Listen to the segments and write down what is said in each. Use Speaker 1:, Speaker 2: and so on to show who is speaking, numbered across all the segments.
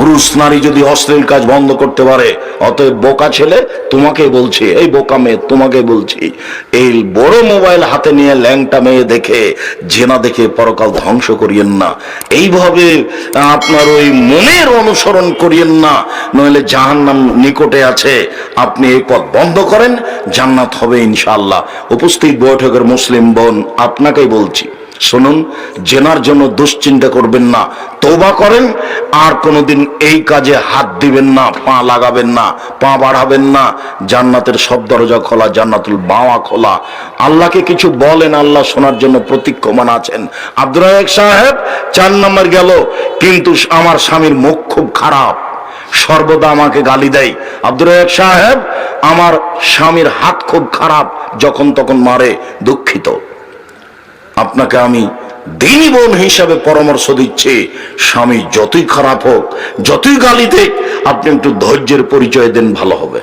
Speaker 1: পুরুষ নারী যদি অশ্লীল কাজ বন্ধ করতে পারে, অতএব বোকা ছেলে তোমাকে বলছি, এই বোকা মেয়ে তোমাকে বলছি, এই বড় মোবাইল হাতে নিয়ে ল্যাংটা মেয়ে দেখে, জেনা দেখে পরকাল ধ্বংস করিয়েন না। এইভাবে আপনার ওই মনের অনুসরণ করিয়েন না, নইলে জাহান্নাম নিকটে আছে। আপনি এই পথ বন্ধ করেন, জান্নাত হবে ইনশাআল্লাহ। উপস্থিত বৈঠকের মুসলিম বোন, আপনাকেই বলছি। শুনুন, জেনার জন্য দুশ্চিন্তা করবেন না তৌবা করেন, আর কোনোদিন এই কাজে হাত দিবেন না, পা লাগাবেন না, পা বাড়াবেন না, জান্নাতের সব দরজা খোলা, জান্নাতুল বাওয়া খোলা। আল্লাহকে কিছু বলেন, আল্লাহ শোনার জন্য প্রতীক্ষমান আছেন। আব্দুল সাহেব চার নম্বর গেল, কিন্তু আমার স্বামীর মুখ খুব খারাপ। সর্বদা আমাকে গালি দেয়। আব্দুর সাহেব, আমার স্বামীর হাত খুব খারাপ, যখন তখন মারে, দুঃখিত। আপনাকে আমি দিনী বোন হিসাবে পরামর্শ দিচ্ছি। স্বামী যতই খারাপ হোক, যতই গালি দেখ আপনি একটু ধৈর্যের পরিচয় দেন, ভালো হবে।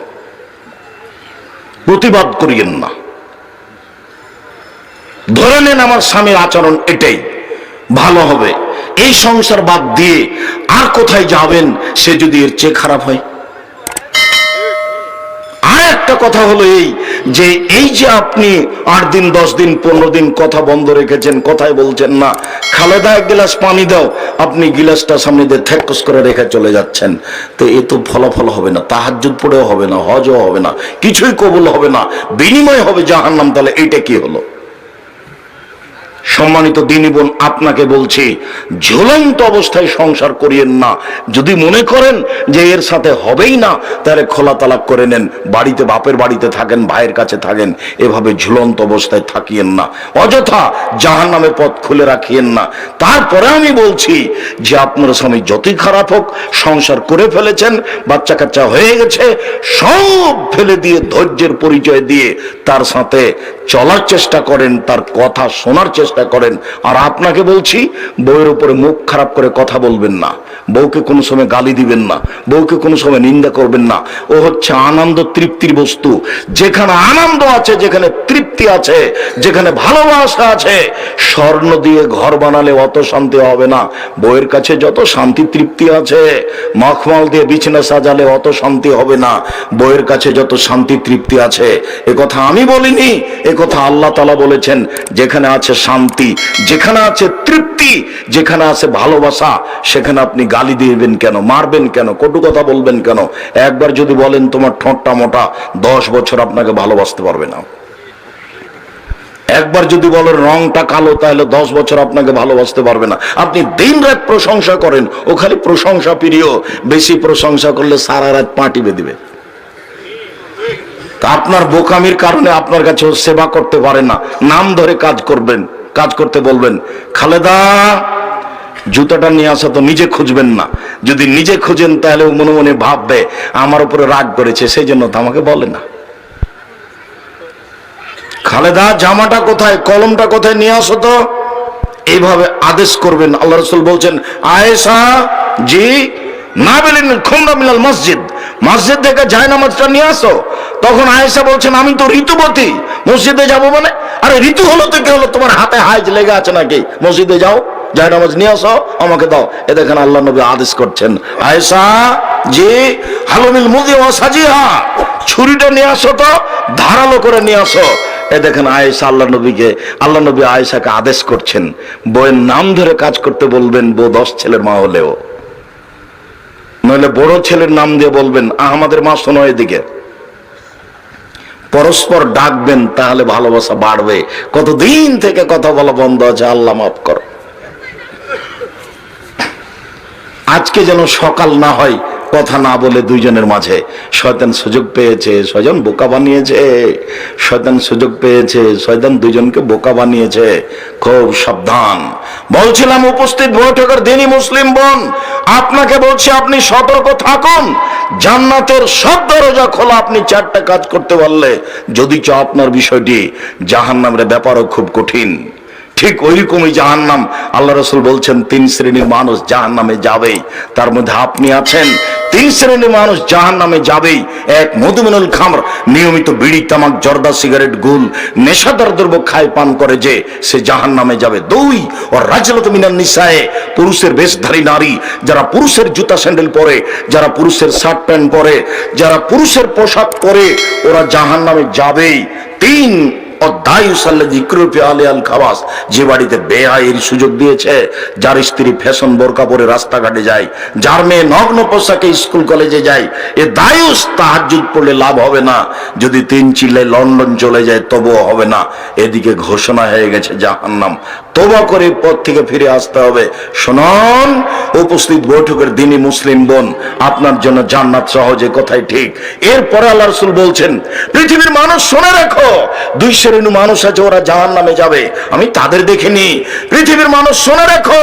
Speaker 1: প্রতিবাদ করিয়েন না। ধরে নেন আমার স্বামীর আচরণ এটাই, ভালো হবে। এই সংসার বাদ দিয়ে আর কোথায় যাবেন, সে যদি এর চেয়ে খারাপ হয়? আর একটা কথা হলো এই যে এই যে আপনি আট দিন, দশ দিন, পনেরো দিন কথা বন্ধ রেখেছেন, কথাই বলছেন না। খালেদা, এক গিলাস পানি দাও, আপনি গিলাসটা সামনে দিয়ে ঠেকস করে রেখে চলে যাচ্ছেন। তো এ তো ফলাফল হবে না, তাহাজ্জুদ পড়েও হবে না, হজও হবে না, কিছুই কবুল হবে না, বিনিময় হবে জাহান্নাম, তাহলে এইটা কি হলো? সম্মানিত দিনী বোন, আপনাকে বলছি, ঝুলন্ত অবস্থায় সংসার করিয়েন না। যদি মনে করেন যে এর সাথে হবেই না, তাহলে খোলা তালাক করে নেন। বাড়িতে, বাপের বাড়িতে থাকেন, ভাইয়ের কাছে থাকেন, এভাবে ঝুলন্ত অবস্থায় থাকিয়েন না। অযথা জাহান নামে পথ খুলে রাখিয়েন না। তারপরে আমি বলছি যে আপনার স্বামী যতই খারাপ হোক, সংসার করে ফেলেছেন বাচ্চা কাচ্চা হয়ে গেছে, সব ফেলে দিয়ে, ধৈর্যের পরিচয় দিয়ে, তার সাথে চলার চেষ্টা করেন, তার কথা শোনার চেষ্টা করেন। আর আপনাকে বলছি, বউয়ের উপরে মুখ খারাপ করে কথা বলবেন না। বউকে কোনো সময় গালি দিবেন না। বউকে কোনো সময় নিন্দা করবেন না। ও হচ্ছে আনন্দ তৃপ্তির বস্তু। যেখানে আনন্দ আছে, যেখানে তৃপ্তি আছে, যেখানে ভালোবাসা আছে, স্বর্ণ দিয়ে ঘর বানালে অত শান্তি হবে না। বউয়ের কাছে যত শান্তি তৃপ্তি আছে, মখমাল দিয়ে বিছানা সাজালে অত শান্তি হবে না। বউয়ের কাছে যত শান্তি তৃপ্তি আছে, এ কথা আমি বলিনি, এ কথা আল্লাহ তালা বলেছেন, যেখানে আছে শান্তি, যেখানে আছে তৃপ্তি, যেখানে আছে ভালোবাসা, সেখানে আপনি গালি দিবেন কেন, মারবেন কেন, কটু কথা বলবেন কেন? একবার যদি বলেন তোমার ঠোঁটটা মোটা, দশ বছর আপনাকে ভালোবাসতে পারবে না। একবার যদি বলেন রংটা কালো, তাহলে দশ বছর আপনাকে ভালোবাসতে পারবে না। আপনি দিন রাত প্রশংসা করেন, ও খালি প্রশংসা প্রিয়, বেশি প্রশংসা করলে সারা রাত পাটি বেঁধবে তা আপনার বোকামির কারণে আপনার কাছে ও সেবা করতে পারে না। নাম ধরে কাজ করবেন, কাজ করতে বলবেন, খালেদা, জুতাটা নিয়ে আসা তো নিজে খুঁজবেন না। যদি নিজে খুঁজেন তাহলে ও মনে মনে ভাববে, আমার উপরে রাগ করেছে সেই জন্য তো আমাকে বলে না। খালেদা, জামাটা কোথায়, কলমটা কোথায় নিয়ে আসো তো। এইভাবে আদেশ করবেন। আল্লাহ রসুল বলছেন, আয়েশা, জি, না বেলেন, খুমরা মিলাল মসজিদ। মসজিদ থেকে যায় নামাজটা নিয়ে আসো। তখন আয়েশা বলছেন, আমি তো ঋতুবতী। মসজিদে যাব মানে? আরে ঋতু হলো তো কি হলো? তোমার হাতে হাইজ লেগে আছে নাকি? মসজিদে যাও যায় নামাজ নিয়ে আসো, আমাকে দাও। এ দেখেন আল্লাহ নবী আদেশ করছেন। আয়েশা, জি, হালুমিল মুদি ও সাজিহা। ছুরিটা নিয়ে আসো তো, ধারালো করে নিয়ে আসো। এ দেখেন আয়েশা আল্লাহ নবীকে, আল্লাহ নবী আয়েশাকে আদেশ করছেন। বইয়ের নাম ধরে কাজ করতে বলবেন, বউ দশ ছেলের মা হলেও। নইলে বড় ছেলের নাম দিয়ে বলবেন আমাদের মা শোনো এদিকে। পরস্পর ডাকবেন, তাহলে ভালোবাসা বাড়বে। কতদিন থেকে কথা বলা বন্ধ আছে, আল্লাহ মাফ করো। আজকে যেন সকাল না হয়, কথা না বলে দুইজনের মাঝে। শয়তান সুযোগ পেয়েছে ছয়জন বোকা বানিয়েছে। শয়তান সুযোগ পেয়েছে শয়তান দুজনকে বোকা বানিয়েছে। খুব সাবধান। বলছিলাম উপস্থিত বৈঠকের দিনই মুসলিম বোন। আপনাকে বলছি আপনি সতর্ক থাকুন। জান্নাতের সব দরজা খোলা, আপনি চারটা কাজ করতে পারলে। যদি চাও আপনার বিষয়টি জাহান্নামের ব্যাপারও খুব কঠিন। ঠিক ওইরকমই জাহান নাম আল্লাহ রসুল বলছেন, তিন শ্রেণির মানুষ জাহান নামে যাবেই। তার মধ্যে আপনি আছেন, তিন শ্রেণির মানুষ জাহান নামে যাবেই। এক মধুমিনুল খামর, নিয়মিত বিড়ি, তামাক, জর্দা, সিগারেট, গুল, নেশাদার দ্রব্য খায়, পান করে যে, সে জাহান নামে যাবে। দুই ও রাজলত মিনান নিসায়ে, পুরুষের বেশধারী নারী, যারা পুরুষের জুতা স্যান্ডেল পরে, যারা পুরুষের শার্ট প্যান্ট পরে, যারা পুরুষের পোশাক পরে, ওরা জাহান নামে যাবেই। তিন যে বাড়িতে বেআইয়ের সুযোগ দিয়েছে, যার স্ত্রী ফ্যাশন বোরকা পরে রাস্তাঘাটে যায়, যার মেয়ে নগ্ন পোশাকে স্কুল কলেজে যায়, এ দায়ুস তাহাজুদ পড়লে লাভ হবে না। যদি তিন চিল্লায় লন্ডন চলে যায়, তবুও হবে না। এদিকে ঘোষণা হয়ে গেছে তোবা করে পথ থেকে ফিরে আসতে হবে। শুনুন, উপস্থিত বৈঠকের দিনই মুসলিম বোন, আপনার জন্য জান্নাত সহজে কথাই ঠিক। এরপরে আল্লাহ রসুল বলছেন, পৃথিবীর মানুষ শুনে রাখো শ্রেণির মানুষ আছে, ওরা জাহান নামে যাবে। আমি তাদের দেখিনি পৃথিবীর মানুষ শুনে রাখো।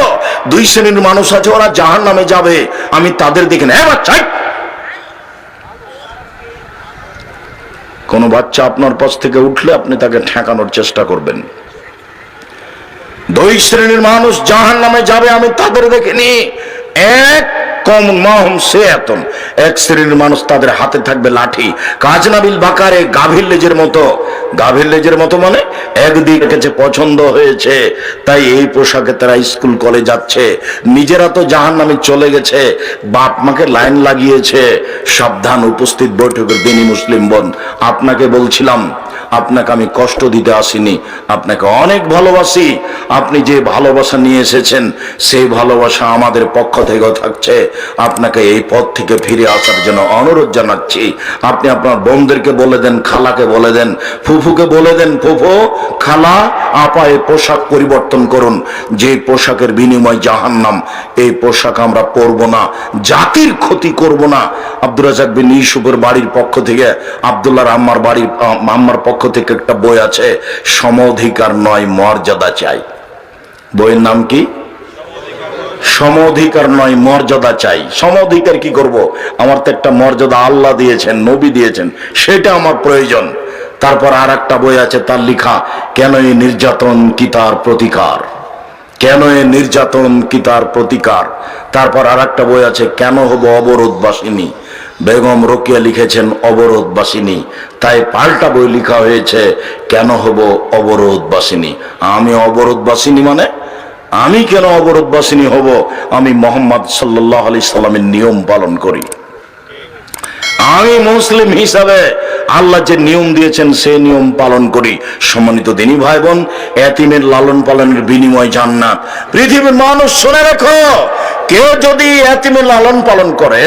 Speaker 1: দুই শ্রেণির মানুষ আছে, ওরা জাহান নামে যাবে। আমি তাদের দেখিনি হ্যাঁ বাচ্চাই কোন বাচ্চা আপনার পাশ থেকে উঠলে আপনি তাকে ঠেকানোর চেষ্টা করবেন। দুই শ্রেণির মানুষ জাহান নামে যাবে, আমি তাদের দেখিনি এক কম মহম সে এতন। এক শ্রেণির মানুষ তাদের হাতে থাকবে লাঠি। কাজনাবিল বাকারে গাভীর লেজের মতো। গাভীর লেজের মতো মানে একদিক রেখেছে পছন্দ হয়েছে। তাই এই পোশাকে তারা স্কুল কলে যাচ্ছে। নিজেরা তো জাহান নামে চলে গেছে। বাপ মাকে লাইন লাগিয়েছে। সাবধান, উপস্থিত বৈঠকের দিনী মুসলিম বোন আপনাকে বলছিলাম আপনাকে আমি কষ্ট দিতে আসিনি, আপনাকে অনেক ভালোবাসি। আপনি যে ভালোবাসা নিয়ে এসেছেন, সেই ভালোবাসা আমাদের পক্ষ থেকেও থাকছে। আপনাকে এই পথ থেকে ফিরে আসার জন্য অনুরোধ জানাচ্ছি। আপনি আপনার বোনদেরকে বলে দেন, খালাকে বলে দেন, ফুফুকে বলে দেন, ফুফু, খালা আপা এই পোশাক পরিবর্তন করুন। যে পোশাকের বিনিময় জাহান্নাম, এই পোশাক আমরা পরব না জাতির ক্ষতি করব না। আব্দুল রাজাক বিন ইউসুফের বাড়ির পক্ষ থেকে আবদুল্লাহ আম্মার বাড়ির আম্মার পক্ষ থেকে একটা বই আছে, সমধিকার নয়, মর্যাদা চাই। বইয়ের নাম কি? সমঅধিকার নয়, মর্যাদা চাই। সমঅধিকার কি করব? আমার তো একটা মর্যাদা আল্লাহ দিয়েছেন, নবী দিয়েছেন, সেটা আমার প্রয়োজন। তারপর আর একটা বই আছে, তার লিখা কেন এই নির্যাতন কি তার প্রতিকার? কেন এ নির্যাতন কি তার প্রতিকার? তারপর আর একটা বই আছে, কেন হব অবরোধবাসিনী? বেগম রোকিয়া লিখেছেন অবরোধবাসিনী। তাই পাল্টা বই লিখা হয়েছে, কেন হব অবরোধবাসিনী? আমি অবরোধবাসিনী মানে? আমি কেন অবরোধবাসিনী হব? আমি মোহাম্মদ সাল্লাহ আলি সাল্লামের নিয়ম পালন করি। আমি মুসলিম হিসাবে আল্লাহ যে নিয়ম দিয়েছেন, সে নিয়ম পালন করি। সম্মানিত দিনী ভাই বোন এতিমের লালন পালনের বিনিময় জান্নাত। পৃথিবীর মানুষ শুনে রাখো, কেউ যদি এতিমের লালন পালন করে,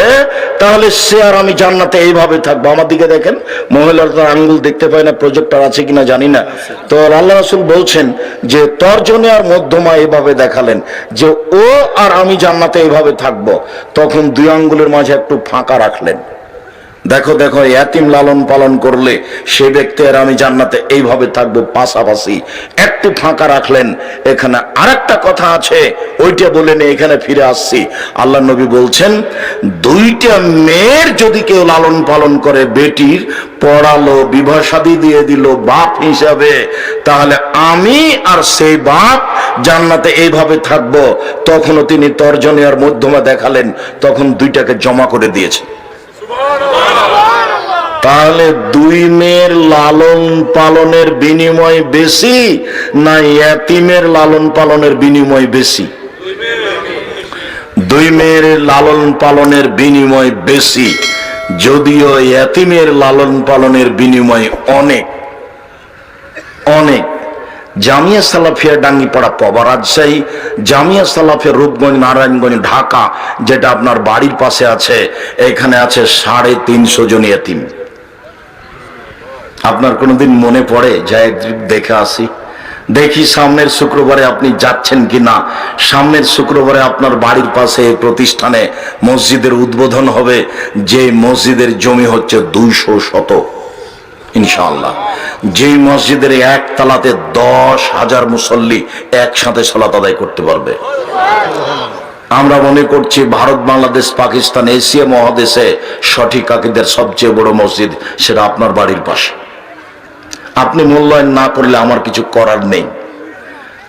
Speaker 1: তাহলে সে আর আমি জান্নাতে এইভাবে থাকব। আমার দিকে দেখেন, মহিলার তো আঙ্গুল দেখতে পায় না, প্রজেক্টার আছে কিনা জানি না। তো আল্লাহ রাসুল বলছেন যে, তর্জনে আর মধ্যমা এভাবে দেখালেন যে, ও আর আমি জান্নাতে এইভাবে থাকব। তখন দুই আঙ্গুলের মাঝে একটু ফাঁকা রাখলেন। দেখো দেখো, এতিম লালন পালন করলে সে ব্যক্তি আর আমি জান্নাতে এইভাবে থাকব পাশাপাশি। একটু ফাঁকা রাখলেন, এখানে আরেকটা কথা আছে, ওইটা বলে নিয়ে এখানে ফিরে আসছি। আল্লাহ নবী বলছেন, দুইটা মেয়ের যদি কেউ লালন পালন করে বেটির, পড়ালো, বিবাহ দিয়ে দিল, বাপ হিসাবে, তাহলে আমি আর সেই বাপ জান্নাতে এইভাবে থাকব। তখনও তিনি তর্জনী আর মধ্যমা দেখালেন, তখন দুইটাকে জমা করে দিয়েছেন। তাহলে দুই মেয়ের লালন পালনের বিনিময় বেশি না এতিমের লালন পালনের বিনিময় বেশি? দুই মেয়ের লালন পালনের বিনিময় বেশি, যদিও এতিমের লালন পালনের বিনিময় অনেক অনেক। জামিয়া সালাফিয়া ডাঙ্গিপাড়া পবা রাজশাহী, জামিয়া সালাফিয়া রূপগঞ্জ, নারায়ণগঞ্জ, ঢাকা, যেটা আপনার বাড়ির পাশে আছে, এখানে আছে সাড়ে তিনশো জন এতিম। আপনার কোনোদিন মনে পড়ে যা একদিন দেখে আসি? দেখি সামনের শুক্রবারে আপনি যাচ্ছেন কি না সামনের শুক্রবারে আপনার বাড়ির পাশে প্রতিষ্ঠানে মসজিদের উদ্বোধন হবে, যে মসজিদের জমি হচ্ছে দুইশো শতক। ইনশাআল্লাহ। যে মসজিদের এক তালাতে দশ হাজার মুসল্লি একসাথে সালাত আদায় করতে পারবে। আমরা মনে করছি ভারত, বাংলাদেশ, পাকিস্তান, এশিয়া মহাদেশে সঠিক আকিদের সবচেয়ে বড় মসজিদ সেটা আপনার বাড়ির পাশে। আপনি মূল্যায়ন না করলে আমার কিছু করার নেই।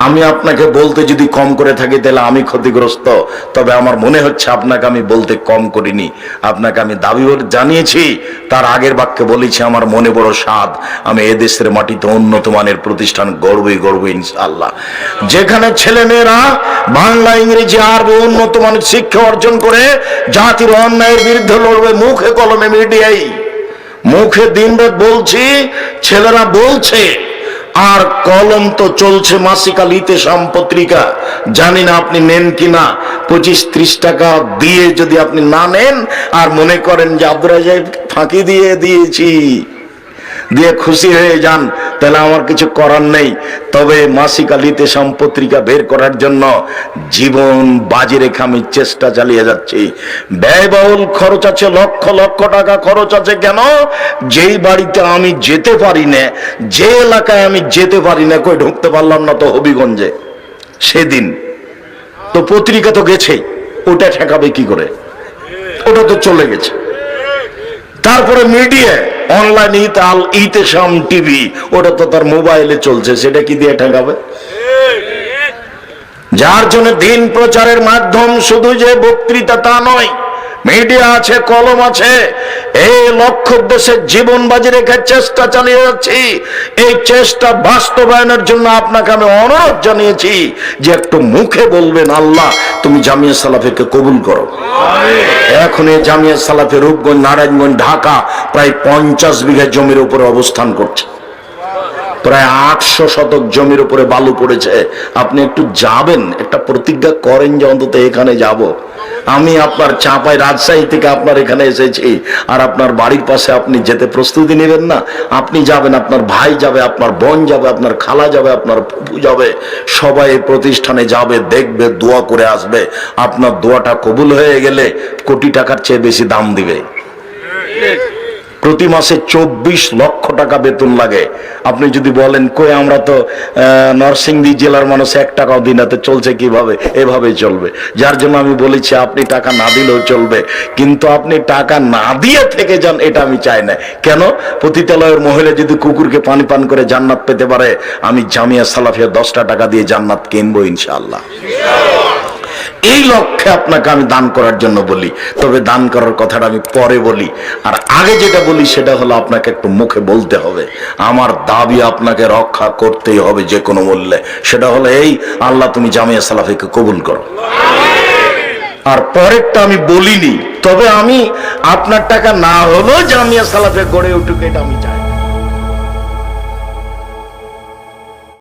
Speaker 1: আমি আপনাকে বলতে যদি কম করে থাকি, তাহলে আমি ক্ষতিগ্রস্ত। তবে আমার মনে হচ্ছে আপনাকে আমি বলতে কম করিনি। আপনাকে আমি দাবি জানিয়েছি, তার আগের বাক্যে বলেছি, আমার মনে বড় স্বাদ। আমি এদেশের মাটিতে উন্নত মানের প্রতিষ্ঠান গড়বই গড়ব ইনশাল্লাহ যেখানে ছেলে মেয়েরা বাংলা, ইংরেজি, আরবি উন্নত মানের শিক্ষা অর্জন করে, জাতির অন্যায়ের বিরুদ্ধে লড়বে, মুখে কলমে মিডিয়াই মুখে দিনরাত বলছি, ছেলেরা বলছে আর কলম তো চলছে মাসিকাল ইতেশাম পত্রিকা জানি না আপনি নেন কিনা। পঁচিশ ত্রিশ টাকা দিয়ে যদি আপনি না নেন, আর মনে করেন যে আব্দুল রাজাক ফাঁকি দিয়ে দিয়েছি। দিয়ে খুশি হয়ে যান। তাহলে আমার কিছু করার নেই। তবে মাসিক আলিতে পত্রিকা বের করার জন্য জীবন বাজি রেখে আমি চেষ্টা চালিয়ে যাচ্ছি। ব্যয়বহুল খরচ আছে, লক্ষ লক্ষ টাকা খরচ আছে কেন? যেই বাড়িতে আমি যেতে পারি না, যে এলাকায় আমি যেতে পারি না, কই ঢুকতে পারলাম না তো হবিগঞ্জে? সেদিন। তো পত্রিকা তো গেছেই, ওটা ঠেকাবে কি করে? ওটা তো চলে গেছে। তারপরে মিডিয়া অনলাইন ইত, আল ইতেশাম টিভি, ওটা তো তার মোবাইলে চলছে, সেটা কি দিয়ে ঠেকাবে? যার জন্য দিন প্রচারের মাধ্যম শুধু যে বক্তৃতা তা নয় মিডিয়া আছে কলম আছে। এই লক্ষ্য উদ্দেশ্যে জীবন বাজি রেখে চেষ্টা চালিয়ে যাচ্ছি। এই চেষ্টা বাস্তবায়নের জন্য আপনাকে আমি অনুরোধ জানিয়েছি যে একটু মুখে বলবেন আল্লাহ তুমি জামিয়া সালাফিকে কবুল করো। এখন এই জামিয়া সালাফে রূপগঞ্জ নারায়ণগঞ্জ ঢাকা প্রায় পঞ্চাশ বিঘা জমির উপরে অবস্থান করছে। প্রায় আটশো শতক জমির উপরে বালু পড়েছে। আপনি একটু যাবেন, একটা প্রতিজ্ঞা করেন যে অন্তত এখানে যাব। আমি আপনার চাপাই রাজশাহী থেকে আপনার এখানে এসেছি, আর আপনার বাড়ির পাশে আপনি যেতে প্রস্তুতি নেবেন না। আপনি যাবেন, আপনার ভাই যাবে, আপনার বোন যাবে, আপনার খালা যাবে, আপনার ফুপু যাবে। সবাই এই প্রতিষ্ঠানে যাবে, দেখবে, দোয়া করে আসবে। আপনার দোয়াটা কবুল হয়ে গেলে কোটি টাকার চেয়ে বেশি দাম দিবে। প্রতি মাসে চব্বিশ লক্ষ টাকা বেতন লাগে। আপনি যদি বলেন, কই, আমরা তো নরসিংদী জেলার মানুষ, এক টাকাও দিন হাতে চলছে কীভাবে? এভাবে চলবে। যার জন্য আমি বলেছি, আপনি টাকা না দিলেও চলবে। কিন্তু আপনি টাকা না দিয়ে থেকে যান, এটা আমি চাই না। কেন? পতিতালয়ের মহিলা যদি কুকুরকে পানি পান করে জান্নাত পেতে পারে, আমি জামিয়া সালাফিয়া দশটা টাকা দিয়ে জান্নাত কিনবো ইনশাআল্লাহ। এই লক্ষ্যে আপনাকে আমি দান করার জন্য বলি। তবে দান করার কথাটা আমি পরে বলি। আর আগে যেটা বলি, সেটা হলো আপনাকে একটু মুখে বলতে হবে। আমার দাবি আপনাকে রক্ষা করতেই হবে যে কোনো মূল্যে। সেটা হলো এই, আল্লাহ তুমি জামিয়া সালাফিকে কবুল করো। আর পরেরটা আমি বলিনি। তবে আমি আপনার টাকা না হলেও জামিয়া সালাফে গড়ে উঠুক, এটা আমি চাই।